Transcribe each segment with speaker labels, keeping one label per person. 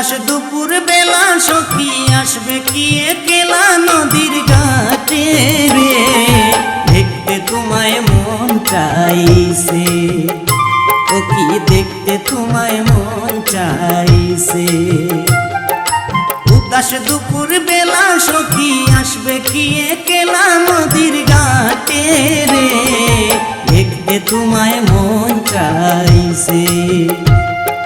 Speaker 1: উদাস দুপুর বেলা সখী আসবে কি কেলা নদীর ঘাটে রে? দেখতে তোমায় মন চাইছে। ও কি দেখতে তোমায় মন চাইছে? উদাস দুপুর বেলা সখী আসবে কি কেলা নদীর ঘাটে রে? দেখতে তোমায় মন চাইছে।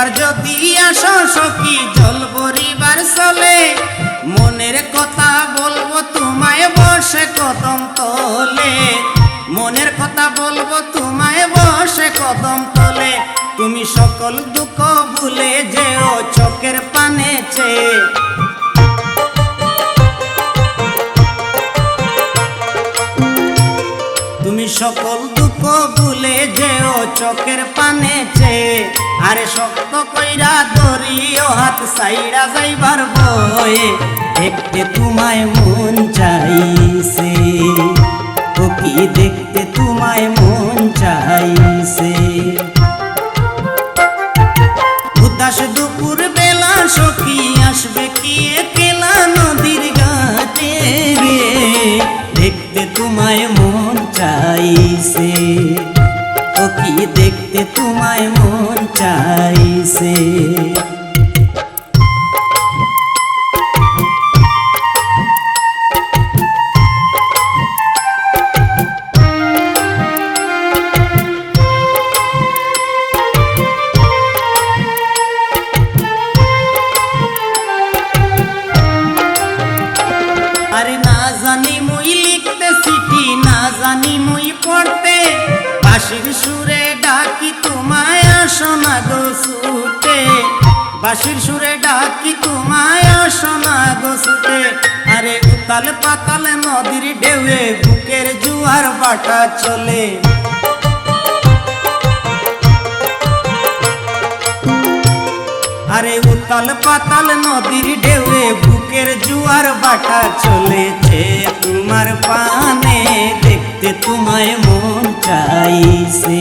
Speaker 1: একবার যদি আসো সখী জল ভরিবার চলে, মনের কথা বলব তোমায় বসে কদম তলে। মনের কথা বলব তোমায় বসে কদম তলে। তুমি সকল দুঃখ ভুলে যেও চোখের পানে চেয়ে। তুমি সকল দুঃখ ভুলে যেও চোখের পানে আরে শক্ত কইরা দরিও হাত সাইডা যাইবার বয়ে দেখতে তোমায় মন চাইছে। আরে না জানি মুই লিখতে চিঠি না জানি মুই পড়তে। বাঁশির সুরে ডাকি তোমায় আসো গো বাঁশির সুরে ডাকি তোমায় গো ছুটে আরে উতাল পাতাল নদীর ঢেউয়ে বুকের জুয়ার বাটা চলে। আরে উতাল পাতাল নদীর ঢেউয়ে বুকের জুয়ার বাটা চলেছে। তোমার পানে দেখতে তোমায় মন চাইছে।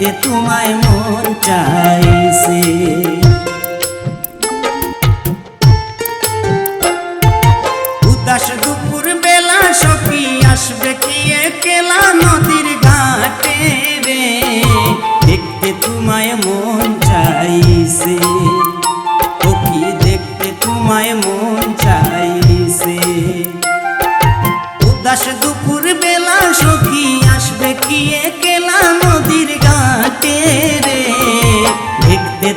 Speaker 1: দেখতে তোমায় মন চাইছে।